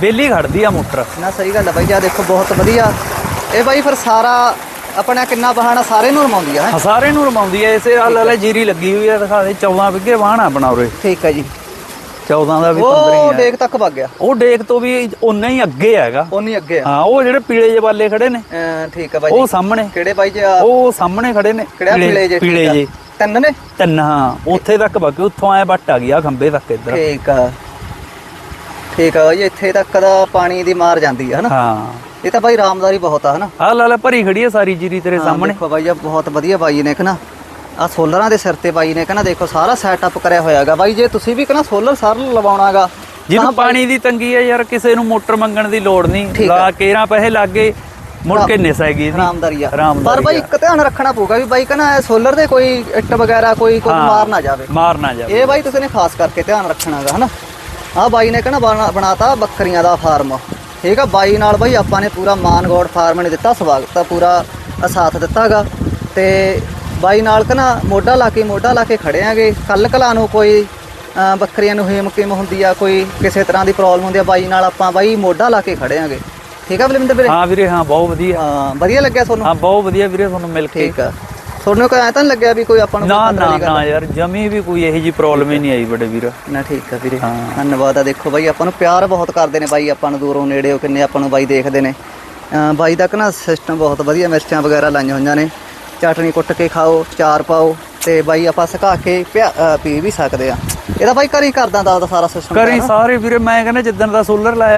ਬੇਲੀ ਖੜਦੀ ਆ ਮੋਟਰ। ਨਾ ਸਹੀ ਗੱਲ ਹੈ ਬਾਈ ਜੀ ਆਹ ਦੇਖੋ ਬਹੁਤ ਵਧੀਆ। ਇਹ ਬਾਈ ਫਿਰ ਸਾਰਾ ਆਪਣਾ ਕਿੰਨਾ ਬਹਾਨਾ ਸਾਰੇ ਨੂੰ ਰਮਾਉਂਦੀ ਆ ਹੈਂ? ਨੂੰ ਰਮਾਉਂਦੀ ਐ ਇਸੇ ਹਾਲ ਵਾਲੇ ਜੀਰੀ ਲੱਗੀ ਹੋਈ ਆ ਦਿਖਾ ਦੇ 14 ਵਿੱਗੇ ਵਾਹਣ ਆਪਣਾ ਉਰੇ। ਠੀਕ ਹੈ ਜੀ। 14 ਦਾ ਵੀ ਉਹ 15 ਹੀ ਡੇਕ ਤੱਕ ਵਗ ਗਿਆ। ਉਹ ਡੇਕ ਤੋਂ ਵੀ ਉਨਾ ਹੀ ਅੱਗੇ ਹੈਗਾ। ਉਨੀ ਅੱਗੇ ਆ। ਹਾਂ ਉਹ ਜਿਹੜੇ ਪੀਲੇ ਜਿਹੇ ਵਾਲੇ ਖੜੇ ਨੇ। ਠੀਕ ਹੈ ਬਾਈ ਜੀ। ਉਹ ਸਾਹਮਣੇ। ਕਿਹੜੇ ਬਾਈ ਜੀ ਆ? ਉਹ ਸਾਹਮਣੇ ਖੜੇ ਨੇ। ਕਿਹੜਾ ਪੀਲੇ ਜੇ ਪੀਲੇ ਜੇ ਤਿੰਨ ਨੇ? ਤਿੰਨ ਹਾਂ ਉੱਥੇ ਤੱਕ ਬਾਕੀ ਉੱਥੋਂ ਆਏ ਬੱਟ ਆ ਗਿਆ ਖੰਬੇ ਤੱਕ ਇੱਧਰ। ਠੀਕ ਆ। ਠੀਕ ਆ ਬਾਈ ਇੱਥੇ ਤੱਕ ਦਾ ਪਾਣੀ ਦੀ ਮਾਰ ਜਾਂਦੀ ਹੈ ਹਨਾ? ਹਾਂ। ਇਹ ਤਾਂ ਬਾਈ ਰਾਮਦਾਰੀ ਬਹੁਤ ਆ ਹਨਾ? ਆਹ ਲਾ ਲੈ ਭਰੀ ਖੜੀ ਆ ਸਾਰੀ ਜੀਰੀ ਤੇਰੇ ਸਾਹਮਣੇ। ਦੇਖੋ ਬਾਈ ਇਹ ਬਹੁਤ ਵਧੀਆ ਬਾਈ ਨੇ ਕਹਣਾ ਆ ਸੋਲਰਾਂ ਦੇ ਸਿਰ ਤੇ ਬਾਈ ਨੇ ਕਹਣਾ ਦੇਖੋ ਸਾਰਾ ਸੈਟਅਪ ਕਰਿਆ ਹੋਇਆਗਾ ਬਾਈ ਜੇ ਤੁਸੀਂ ਵੀ ਕਹਣਾ ਸੋਲਰ ਸਾਰ ਲਵਾਉਣਾਗਾ ਜਿਹਨੂੰ ਪਾਣੀ ਦੀ ਤੰਗੀ ਹੈ ਯਾਰ ਕਿਸੇ ਨੂੰ ਮੋਟਰ ਮੰਗਣ ਦੀ ਲੋੜ ਨਹੀਂ। ਠੀਕ ਲਾ ਕੇਰਾਂ ਪੈਸੇ ਲੱਗੇ ਮੁੜ ਕੇ ਨਿਸੈਗੀ ਆਰਾਮਦਾਰੀ ਆ। ਆਰਾਮਦਾਰੀ ਪਰ ਬਾਈ ਇੱਕ ਧਿਆਨ ਰੱਖਣਾ ਪਊਗਾ ਵੀ ਬਾਈ ਕਹਣਾ ਸੋਲਰ ਦੇ ਕੋਈ ਇੱਟ ਵਗੈਰਾ ਕੋਈ ਕੋਈ ਹਾਂ। ਮਾਰ ਨਾ ਜਾਵੇ। ਮਾਰ ਨਾ ਜਾਵੇ। ਇਹ ਬਾਈ ਤੁਸੀਂ ਨੇ ਖਾਸ ਕਰਕੇ ਧਿਆਨ ਰੱਖਣਾਗਾ ਹਨਾ? ਆ ਬਾਈ ਨੇ ਕਹਣਾ ਬਣਾਤਾ ਬੱਕਰੀਆਂ ਦਾ ਫਾਰਮ। ਠੀਕ ਆ ਬਾਈ ਨਾਲ ਬਾਈ ਆਪਾਂ ਨੇ ਪੂਰਾ ਮਾਨਗੋੜ ਫਾਰਮ ਨੇ ਦਿੱਤਾ ਸਵਾਗਤ ਆ ਪੂਰਾ ਸਾਥ ਦਿੱਤਾਗਾ। ਤੇ ਬਾਈ ਨਾਲ ਕਹਣਾ ਮੋਢਾ ਲਾ ਕੇ ਮੋਢਾ ਲਾ ਕੇ ਖੜੇ ਆਂਗੇ। ਕੱਲ ਕਲਾ ਨੂੰ ਕੋਈ ਬੱਕਰੀਆਂ ਨੂੰ ਹੀਮ ਕਿਮ ਹੁੰਦੀ ਆ ਕੋਈ ਕਿਸੇ ਤਰ੍ਹਾਂ ਦੀ ਪ੍ਰੋਬਲਮ ਹੁੰਦੀ ਆ ਬਾਈ ਨਾਲ ਆਪਾਂ ਬਾਈ ਮੋਢਾ ਲਾ ਕੇ ਖੜੇ ਆਂਗੇ। ਠੀਕ ਆ ਬਲਵਿੰਦਰ ਵੀਰੇ? ਹਾਂ ਵੀਰੇ ਹਾਂ ਬਹੁਤ ਵਧੀਆ। ਹਾਂ ਵਧੀਆ ਲੱਗਿਆ ਤੁਹਾਨੂੰ? ਹਾਂ ਬਹੁਤ ਵਧੀਆ ਵੀਰੇ ਤੁਹਾਨੂੰ ਮਿਲ ਕੇ। ਠੀਕ ਆ। ਤੁਹਾਨੂੰ ਕੋਈ ਐ ਤਾਂ ਲੱਗਿਆ ਵੀ ਕੋਈ ਆਪਾਂ ਨੂੰ ਨਾ ਨਾ ਯਾਰ ਜਮੀ ਵੀ ਕੋਈ ਇਹੋ ਜੀ ਪ੍ਰੋਬਲਮ ਹੀ ਨਹੀਂ ਆਈ ਬੜੇ ਵੀਰ। ਨਾ ਠੀਕ ਆ ਵੀਰੇ। ਹਾਂ। ਧੰਨਵਾਦ ਆ ਦੇਖੋ ਬਾਈ ਆਪਾਂ ਨੂੰ ਪਿਆਰ ਬਹੁਤ ਕਰਦੇ ਨੇ ਬਾਈ ਆਪਾਂ ਨੂੰ ਦੂਰੋਂ ਨੇੜਿਓਂ ਕਿੰਨੇ ਆਪਾਂ ਨੂੰ ਬਾਈ ਦੇਖਦੇ ਨੇ। ਬਾਈ ਦਾ ਕਨਾ ਸਿਸਟਮ ਬਹੁਤ ਵਧੀਆ ਮਿਰਚਾਂ ਵਗੈਰਾ ਲਾਈਆਂ ਹੋਈਆਂ ਨੇ। ਚਟਣੀ ਕੁੱਟ ਕੇ ਖਾਓ ਚਾਰ ਪਾਓ ਤੇ ਬਾਈ ਆਪਾਂ ਸੁਕਾ ਕੇ ਪੀ ਵੀ ਸਕਦੇ ਆ। ਇਹਦਾ ਬਾਈ ਹੀ ਕਰਦਾ ਦਾ ਸਾਰਾ ਸਿਸਟਮ ਕਰੀ ਸਾਰੇ ਵੀਰੇ ਮੈਂ ਕਹਿੰਦਾ ਜਿੱਦਣ ਦਾ ਸੋਲਰ ਲਾਇਆ